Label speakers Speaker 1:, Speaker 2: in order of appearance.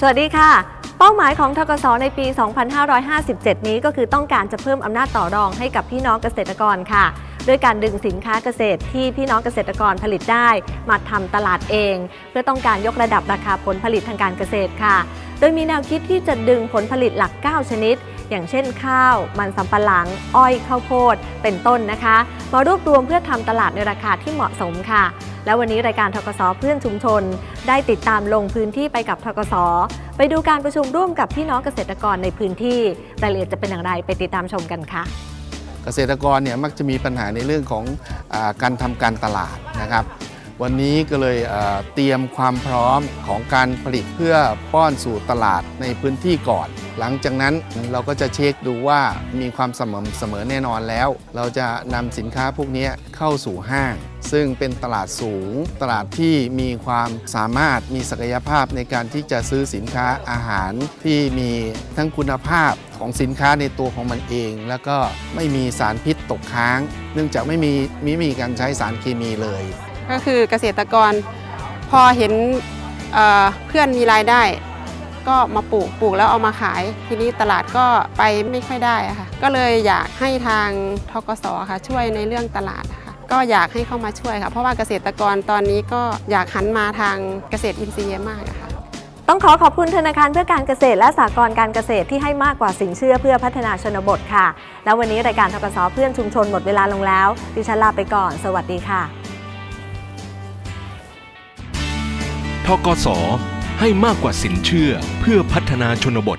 Speaker 1: สวัสดีค่ะ เป้าหมายของทกศในปี 2557 นี้ก็คือต้องการจะเพิ่มอำนาจต่อรองให้กับพี่น้องเกษตรกรค่ะ ด้วยการดึงสินค้าเกษตรที่พี่น้องเกษตรกรผลิตได้ มาทำตลาดเอง เพื่อต้องการยกระดับราคาผลผลิตทางการเกษตรค่ะ โดยมีแนวคิดที่จะดึงผลผลิตหลัก 9 ชนิด อย่างเช่นข้าว มันสำปะหลัง อ้อยข้าวโพด เป็นต้นนะคะ มารวบรวมเพื่อทำตลาดในราคาที่เหมาะสมค่ะ และวันนี้รายการทกสเพื่อนชุมชน ได้ติดตามลงพื้นที่ไปกับทกสไปดูการประชุมร่วมกับพี่น้องเกษตรกรในพื้นที่รายละเอียดจะเป็นอย่างไรไปติดตามชมกันค่ะ
Speaker 2: เกษตรกรเนี่ยมักจะมีปัญหาในเรื่องของอการทำการตลาดนะครับ วันนี้ก็เลยเตรียมความพร้อมของการผลิตเพื่อป้อนสู่ตลาดในพื้นที่ก่อน หลังจากนั้นเราก็จะเช็คดูว่ามีความสม่ำเสมอแน่นอนแล้ว เราจะนำสินค้าพวกนี้เข้าสู่ห้าง ซึ่งเป็นตลาดสูง ตลาดที่มีความสามารถมีศักยภาพในการที่จะซื้อสินค้าอาหารที่มีทั้งคุณภาพของสินค้าในตัวของมันเอง แล้วก็ไม่มีสารพิษตกค้าง เนื่องจากไม่มีไม่มีการใช้สารเคมีเลย
Speaker 3: ก็คือเกษตรกรพอเห็นเเพื่อนมีรายได้ ก็มาปลูกปลูกแล้วเอามาขาย ทีนี้ตลาดก็ไปไม่ค่อยได้ค่ะ ก็เลยอยากให้ทางทกสค่ะ ช่วยในเรื่องตลาดค่ะ ก็อยากให้เข้ามาช่วยค่ะ เพราะว่าเกษตรกรตอนนี้ก็อยากหันมาทางเกษตรอินทรีย์มากค่ะ
Speaker 1: ต้องขอขอบคุณธนาคารเพื่อการเกษตรและสหกรณ์การเกษตรที่ให้มากกว่าสินเชื่อเพื่อพัฒนาชนบทค่ะ แล้ววันนี้รายการทกสเพื่อนชุมชนหมดเวลาลงแล้ว ดิฉันลาไปก่อน สวัสดีค่ะ
Speaker 4: กสให้มากกว่าสินเชื่อเพื่อพัฒนาชนบท